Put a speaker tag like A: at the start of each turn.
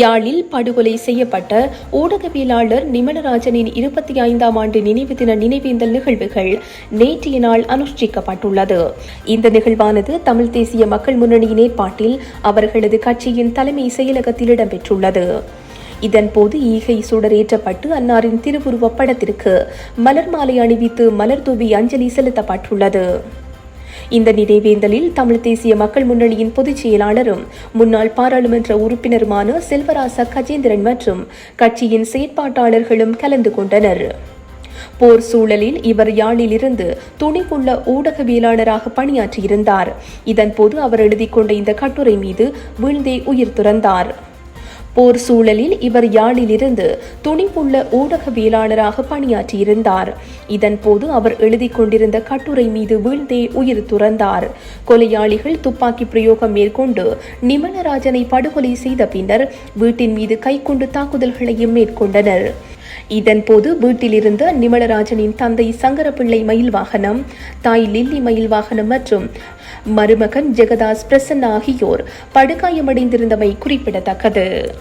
A: யாழில் படுகொலை செய்யப்பட்ட ஊடகவியலாளர் நிமலராஜனின் இருபத்தி ஐந்தாம் ஆண்டு நினைவு தின நினைவேந்தல் நிகழ்வுகள் நேற்றைய நாள் அனுஷ்டிக்கப்பட்டுள்ளது. இந்த நிகழ்வானது தமிழ் தேசிய மக்கள் முன்னணியின் ஏற்பாட்டில் அவர்களது கட்சியின் தலைமை செயலகத்தில் இடம்பெற்றுள்ளது. இதன்போது ஈகை சுடரேற்றப்பட்டு அன்னாரின் திருவுருவப் படத்திற்கு மலர் மாலை அணிவித்து மலர் தூவி அஞ்சலி செலுத்தப்பட்டுள்ளது. இந்த நினைவேந்தலில் தமிழ் தேசிய மக்கள் முன்னணியின் பொதுச் செயலாளரும் முன்னாள் பாராளுமன்ற உறுப்பினருமான செல்வராச கஜேந்திரன் மற்றும் கட்சியின் செயற்பாட்டாளர்களும் கலந்து கொண்டனர். போர் சூழலில் இவர் யாழிலிருந்து துணிவுள்ள ஊடகவியலாளராக பணியாற்றியிருந்தார். இதன்போது அவர் எழுதிக் கொண்ட இந்த கட்டுரை மீது வீழ்ந்தே உயிர் துறந்தார். போர் சூழலில் இவர் யாழிலிருந்து துணிப்புள்ள ஊடகவியலாளராக பணியாற்றியிருந்தார். இதன்போது அவர் எழுதிக் கொண்டிருந்த கட்டுரை மீது வீழ்ந்தே உயிர் துறந்தார். கொலையாளிகள் துப்பாக்கி பிரயோகம் மேற்கொண்டு நிமலராஜனை படுகொலை செய்த பின்னர் வீட்டின் மீது கைக்கொண்டு தாக்குதல்களையும் மேற்கொண்டனர். இதன்போது வீட்டிலிருந்த நிமலராஜனின் தந்தை சங்கரப்பிள்ளை மயில் வாகனம் தாய் லில்லி மயில் வாகனம் மற்றும் மருமகன் ஜெகதாஸ் பிரசன் ஆகியோர் படுகாயமடைந்திருந்தமை குறிப்பிடத்தக்கது.